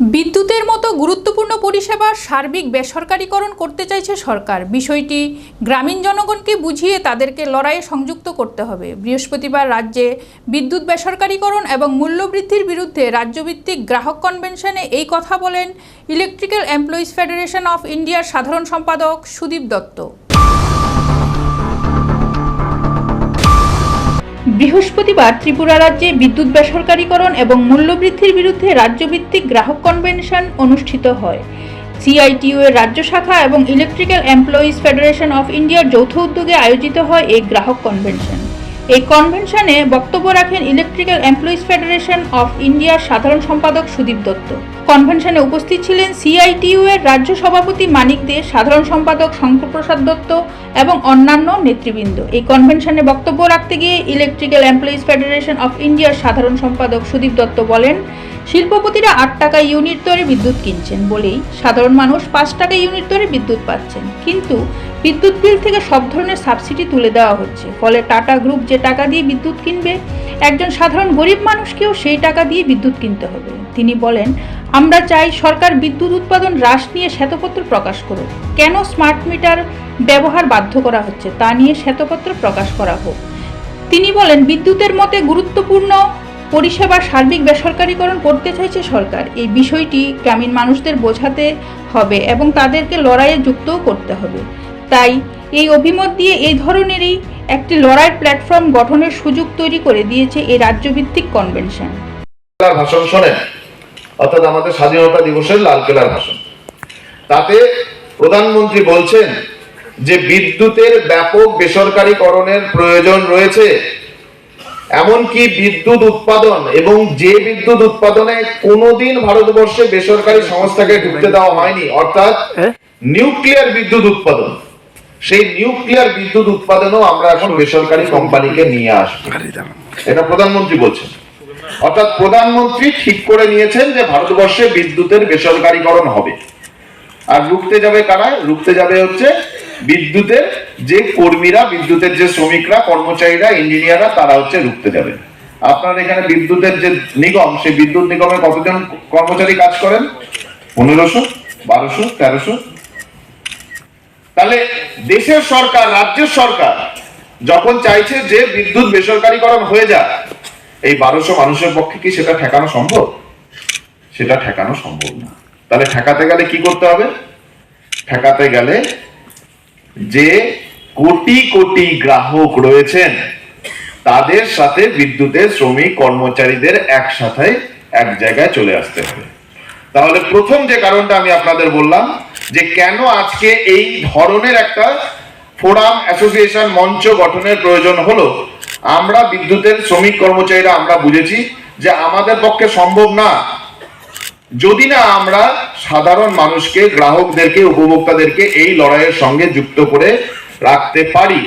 বিদ্যুতের মতো গুরুত্বপূর্ণ পরিষেবার সার্বিক বেসরকারীকরণ করতে চাইছে সরকার। বিষয়টি গ্রামীণ জনগণকে বুঝিয়ে তাদেরকে লড়াইয়ে সংযুক্ত করতে হবে। বৃহস্পতিবার রাজ্যে বিদ্যুৎ বেসরকারীকরণ এবং মূল্যবৃদ্ধির বিরুদ্ধে রাজ্যভিত্তিক গ্রাহক কনভেনশনে এই কথা বলেন ইলেকট্রিক্যাল এমপ্লয়িজ ফেডারেশন অফ ইন্ডিয়ার সাধারণ সম্পাদক সুদীপ দত্ত। বৃহস্পতিবার ত্রিপুরা রাজ্যে বিদ্যুৎ বেসরকারীকরণ এবং মূল্যবৃদ্ধির বিরুদ্ধে রাজ্যভিত্তিক গ্রাহক কনভেনশন অনুষ্ঠিত হয়। সিআইটিউ এর রাজ্য শাখা এবং ইলেকট্রিক্যাল এমপ্লয়িজ ফেডারেশন অফ ইন্ডিয়ার যৌথ উদ্যোগে আয়োজিত হয় এই গ্রাহক কনভেনশন। এই কনভেনশনে বক্তব্য রাখেন ইলেকট্রিক্যাল এমপ্লয়িজ ফেডারেশন অফ ইন্ডিয়ার সাধারণ সম্পাদক সুদীপ দত্ত। কনভেনশনে উপস্থিত ছিলেন সিআইটিইউ এর রাজ্য সভাপতি মানিক দে, সাধারণ সম্পাদক শঙ্করপ্রসাদ দত্ত এবং অন্যান্য নেতৃবৃন্দ। এই কনভেনশনে বক্তব্য রাখতে গিয়ে ইলেকট্রিক্যাল এমপ্লয়িজ ফেডারেশন অফ ইন্ডিয়ার সাধারণ সম্পাদক সুদীপ দত্ত বলেন শিল্পপতিরা আট টাকা ইউনিট দরে বিদ্যুৎ কিনছেন বলেই সাধারণ মানুষ পাঁচ টাকা ইউনিট দরে বিদ্যুৎ পাচ্ছেন। কিন্তু বিদ্যুৎ বিল থেকে সব ধরনের সাবসিডি তুলে দেওয়া হচ্ছে। ফলে টাটা গ্রুপ যে টাকা দিয়ে বিদ্যুৎ কিনবে, একজন সাধারণ গরিব মানুষকেও সেই টাকা দিয়ে বিদ্যুৎ কিনতে হবে। তিনি বলেন, আমরা চাই সরকার বিদ্যুৎ উৎপাদন হ্রাস নিয়ে শ্বেতপত্র প্রকাশ করুক। কেন স্মার্ট মিটার ব্যবহার বাধ্য করা হচ্ছে তা নিয়ে শ্বেতপত্র প্রকাশ করা হোক? তিনি বলেন, বিদ্যুতের মতে গুরুত্বপূর্ণ পরিষেবার সার্বিক বেসরকারীকরণ করতে চাইছে সরকার। এই বিষয়টি গ্রামীণ মানুষদের বোঝাতে হবে এবং তাদেরকে লড়াইয়ে যুক্তও করতে হবে। তাই এই অভিমত দিয়ে এই ধরনেরই একটি লড়াইয়ের প্ল্যাটফর্ম গঠনের সুযোগ তৈরি করে দিয়েছে এই রাজ্যভিত্তিক কনভেনশন। ভাষণ শোনেন, অর্থাৎ আমাদের স্বাধীনতা দিবসের লাল কেলার ভাষণ। তাতে প্রধানমন্ত্রী বলছেন যে বিদ্যুতের ব্যাপক বেসরকারীকরণের প্রয়োজন রয়েছে। এমনকি বিদ্যুৎ উৎপাদন এবং যে বিদ্যুৎ উৎপাদনে কোনোদিন ভারতবর্ষে বেসরকারি সংস্থাকে ঢুকতে দেওয়া হয়নি অর্থাৎ নিউক্লিয়ার বিদ্যুৎ উৎপাদন। সেই নিউক্লিয়ার বিদ্যুৎ উৎপাদনও আমরা এখন বেসরকারি কোম্পানিকে নিয়ে আসব। এটা প্রধানমন্ত্রী বলছেন। অর্থাৎ প্রধানমন্ত্রী ঠিক করে নিয়েছেন যে ভারতবর্ষে বিদ্যুতের বেসরকারীকরণ হবে। আর রুখতে যাবে কারা? রুখতে যাবে হচ্ছে বিদ্যুতের যে কর্মীরা, বিদ্যুতের যে শ্রমিকরা, কর্মচারীরা, ইঞ্জিনিয়াররা, তারা হচ্ছে রুখতে যাবে আপনার এখানে বিদ্যুতের যে নিগম, সেই বিদ্যুৎ নিগমে কতজন কর্মচারী কাজ করেন? পনেরোশো, বারোশো, তেরোশো? তাহলে দেশের সরকার, রাজ্যের সরকার যখন চাইছে যে বিদ্যুৎ বেসরকারীকরণ হয়ে যায় এই বারোশো মানুষের পক্ষে কি সেটা ঠেকানো সম্ভব? সেটা ঠেকানো সম্ভব না। তাহলে ঠেকাতে গেলে কি করতে হবে? ঠেকাতে গেলে যে কোটি কোটি গ্রাহক রয়েছেন। তাদের সাথে বিদ্যুতের শ্রমিক কর্মচারীদের একসাথে এক জায়গায় চলে আসতে হবে। তাহলে প্রথম যে কারণটা আমি আপনাদের বললাম, যে কেন আজকে এই ধরনের একটা ফোরাম অ্যাসোসিয়েশন মঞ্চ গঠনের প্রয়োজন হলো, আমরা বিদ্যুতের শ্রমিক কর্মচারীরা আমরা বুঝেছি যে আমাদের পক্ষে সম্ভব না। যদি না আমরা সাধারণ মানুষকে, গ্রাহকদেরকে, উপভোক্তাদেরকে এই লড়াইয়ের সঙ্গে যুক্ত করে রাখতে পারি।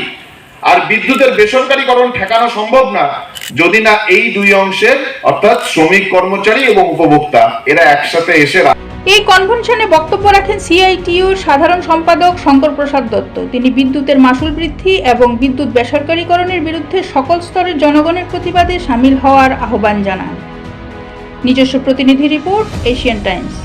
আর বিদ্যুতের বেসরকারীকরণ ঠেকানো সম্ভব না, যদি না এই দুই অংশের, অর্থাৎ শ্রমিক কর্মচারী এবং উপভোক্তা, এরা একসাথে এসে এই কনভেনশনে বক্তব্য রাখেন সিআইটিইউর সাধারণ সম্পাদক শঙ্কর প্রসাদ দত্ত। তিনি বিদ্যুতের মাসুল বৃদ্ধি এবং বিদ্যুৎ বেসরকারীকরণের বিরুদ্ধে সকল স্তরের জনগণের প্রতিবাদে সামিল হওয়ার আহ্বান জানান। নিজস্ব প্রতিনিধি রিপোর্ট, এশিয়ান টাইমস।